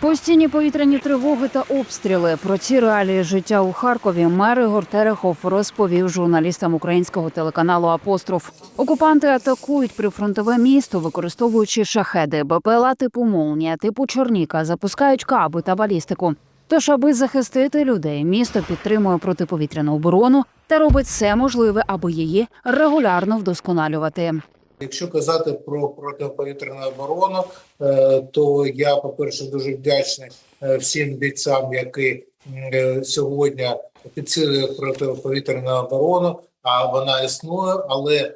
Постійні повітряні тривоги та обстріли. Про ці реалії життя у Харкові мер Ігор Терехов розповів журналістам українського телеканалу Апостроф. Окупанти атакують прифронтове місто, використовуючи шахеди, БПЛА типу Молнія, типу Чорніка, запускають каби та балістику. Тож, аби захистити людей, місто підтримує протиповітряну оборону та робить все можливе, аби її регулярно вдосконалювати. Якщо казати про протиповітряну оборону, е, то я, по-перше, дуже вдячний е, всім бійцям, які е, сьогодні підсилюють протиповітряну оборону. А вона існує, але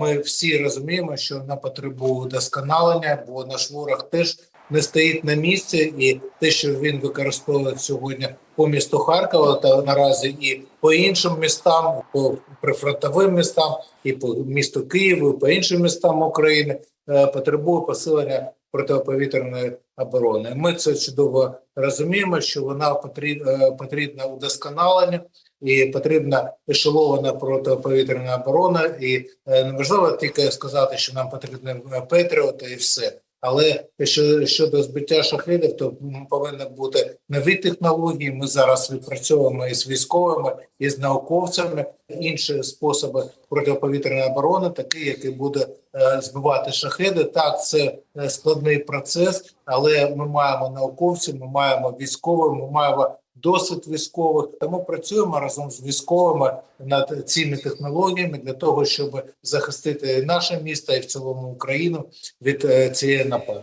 ми всі розуміємо, що вона потребує удосконалення, бо наш ворог теж не стоїть на місці, і те, що він використовує сьогодні по місту Харкова, та наразі і по іншим містам, по прифронтовим містам, і по місту Києву, і по іншим містам України, е, потребує посилення протиповітряної оборони. Ми це чудово розуміємо, що вона потрібна потрібна удосконалення і потрібна ешелована протиповітряна оборона. І е, неможливо тільки сказати, що нам потрібні Петріоти і все. Але що щодо збиття шахедів, то повинні бути нові технології. Ми зараз відпрацьовуємо із військовими, і з науковцями інші способи протиповітряної оборони, такі, які буде е, збивати шахеди. Так, це е, складний процес, але ми маємо науковців, ми маємо військових, ми маємо досвід військових. Тому працюємо разом з військовими над цими технологіями для того, щоб захистити наше місто і в цілому Україну від е, цієї напади.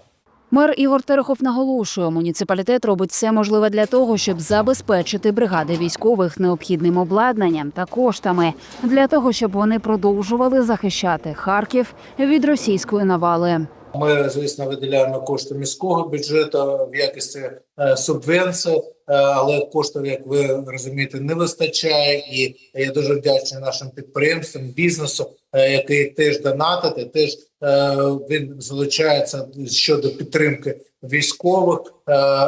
Мер Ігор Терехов наголошує, муніципалітет робить все можливе для того, щоб забезпечити бригади військових необхідним обладнанням та коштами для того, щоб вони продовжували захищати Харків від російської навали. Ми, звісно, виділяємо кошти міського бюджету в якості е, субвенції, е, але коштів, як ви розумієте, не вистачає. І я дуже вдячний нашим підприємствам, бізнесу, е, який теж донатить, теж він залучається щодо підтримки військових.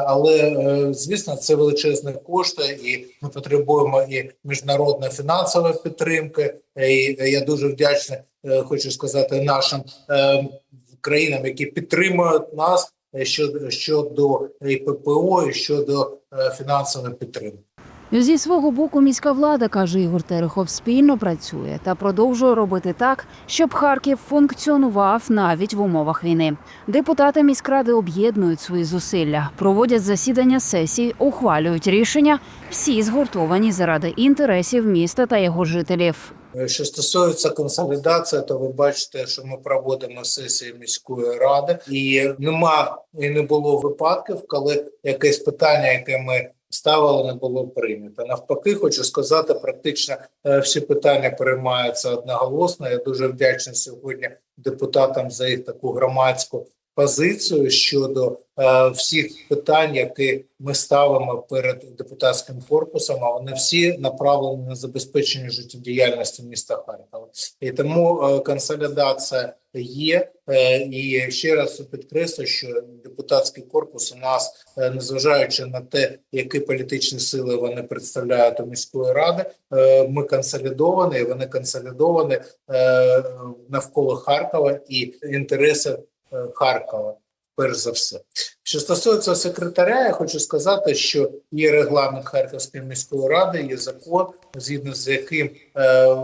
Але звісно, це величезні кошти, і ми потребуємо і міжнародної фінансової підтримки. І я дуже вдячний, хочу сказати, нашим. Е, країнам, які підтримують нас е, щодо щодо ППО, і щодо е, фінансової підтримки. Зі свого боку, міська влада каже Ігор Терехов, спільно працює та продовжує робити так, щоб Харків функціонував навіть в умовах війни. Депутати міськради об'єднують свої зусилля, проводять засідання сесій, ухвалюють рішення. Всі згуртовані заради інтересів міста та його жителів. Е, Що стосується консолідації, то ви бачите, що ми проводимо сесії міської ради, і нема і не було випадків, коли якесь питання, яке ми ставили, не було прийнято. Навпаки, хочу сказати, практично е, всі питання приймаються одноголосно. Я дуже вдячний сьогодні депутатам за їх таку громадську позицію щодо е, всіх питань, які ми ставимо перед депутатським корпусом. А вони всі направлені на забезпечення життєдіяльності міста Харкова. І тому е, консолідація є. Е, і ще раз підкреслю, що депутатський корпус у нас, е, незважаючи на те, які політичні сили вони представляють у міської ради, е, ми консолідовані, вони консолідовані навколо Харкова і інтереси Харкова. Перш за все, що стосується секретаря, я хочу сказати, що є регламент Харківської міської ради, є закон, згідно з яким е,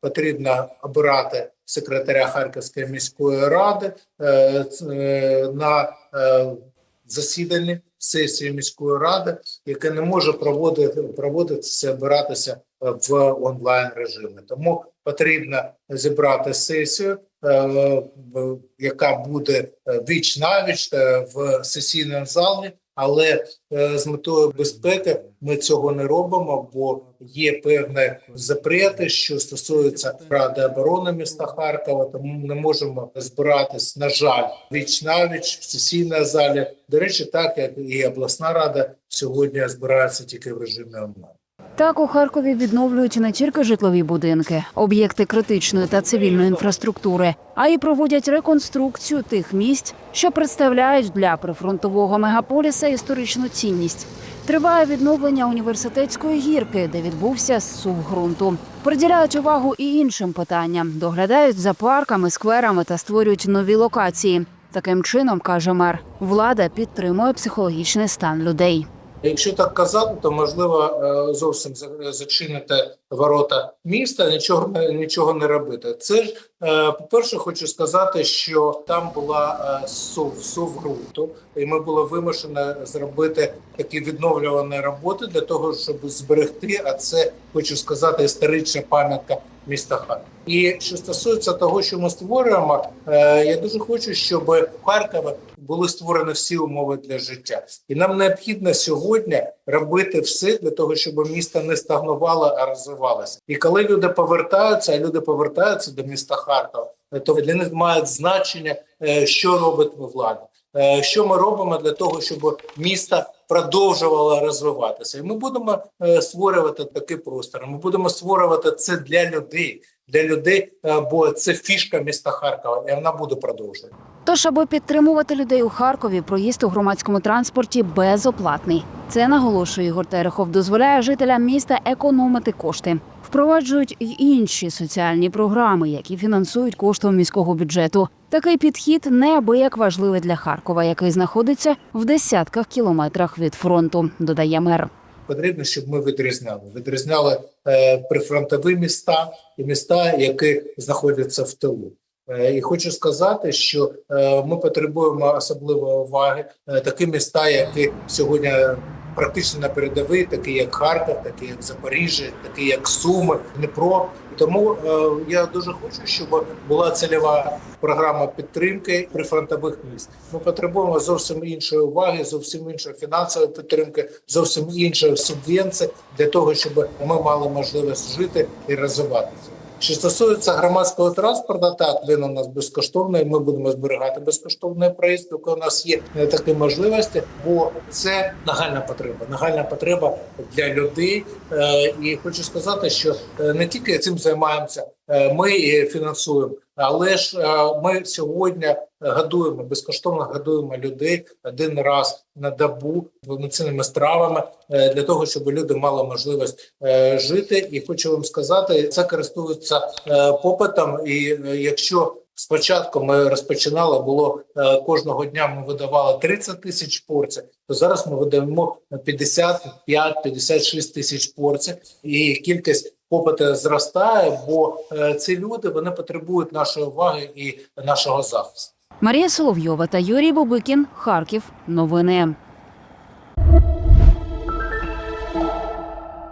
потрібно обирати секретаря Харківської міської ради е, е, на е, засіданні сесії міської ради, яке не може проводити проводитися, обиратися е, в онлайн режимі. Тому потрібно зібрати сесію, е, яка буде е, віч навіч е, в сесійному залі. Але е, з метою безпеки ми цього не робимо, бо є певні запрети, що стосуються ради оборони міста Харкова. Тому ми не можемо збиратись, на жаль, віч навіч в сесійній залі. До речі, так як і обласна рада сьогодні збирається тільки в режимі онлайн. Так у Харкові відновлюють не тільки житлові будинки, об'єкти критичної та цивільної інфраструктури, а й проводять реконструкцію тих місць, що представляють для прифронтового мегаполіса історичну цінність. Триває відновлення університетської гірки, де відбувся зсув ґрунту. Приділяють увагу і іншим питанням, доглядають за парками, скверами та створюють нові локації. Таким чином, каже мер, влада підтримує психологічний стан людей. Якщо так казати, то можливо е, зовсім зачинити ворота міста, нічого нічого не робити. Це ж е, по-перше, хочу сказати, що там була е, сув сув ґрунту, і ми були вимушені зробити такі відновлювані роботи для того, щоб зберегти. А це хочу сказати історична пам'ятка міста Харкова. І що стосується того, що ми створюємо, е, я дуже хочу, щоб в Харкові були створені всі умови для життя, і нам необхідно сьогодні робити все для того, щоб місто не стагнувало, а розвивалося. І коли люди повертаються, а люди повертаються до міста Харкова, то для них має значення, е, що робить влада. Е, Що ми робимо для того, щоб місто продовжувало розвиватися, і ми будемо е, створювати такий простір. Ми будемо створювати це для людей, для людей, е, бо це фішка міста Харкова, і вона буде продовжувати. Тож, аби підтримувати людей у Харкові, проїзд у громадському транспорті безоплатний. Це наголошує Ігор Терехов, дозволяє жителям міста економити кошти. Впроваджують й інші соціальні програми, які фінансують коштом міського бюджету. Такий підхід неабияк важливий для Харкова, який знаходиться в десятках кілометрах від фронту, додає мер. потрібно, щоб ми відрізняли. Відрізняли е, прифронтові міста і міста, які знаходяться в тилу. Е, І хочу сказати, що е, ми потребуємо особливої уваги. Е, Такі міста, які сьогодні практично на передовій, такі як Харків, такі як Запоріжжя, такі як Суми, Дніпро. Тому е, я дуже хочу, щоб була цільова програма підтримки прифронтових міст. Ми потребуємо зовсім іншої уваги, зовсім іншої фінансової підтримки, зовсім іншої субвенції для того, щоб ми мали можливість жити і розвиватися. Що стосується громадського транспорту, так він у нас безкоштовний. Ми будемо зберігати безкоштовний проїзд, поки у нас є е, такі можливості, бо це нагальна потреба. Нагальна потреба для людей. Е, І хочу сказати, що е, не тільки цим займаємося, ми фінансуємо, але ж е, ми сьогодні годуємо безкоштовно годуємо людей один раз на добу повноцінними стравами е, для того, щоб люди мали можливість е, жити. І хочу вам сказати, це користується е, попитом. І е, якщо спочатку ми розпочинали, було е, кожного дня ми видавали 30 тисяч порцій, то зараз ми видаємо 55-56 тисяч порцій, і кількість попиту зростає, бо е, ці люди вони потребують нашої уваги і нашого захисту. Марія Соловйова та Юрій Бобикін. Харків. Новини.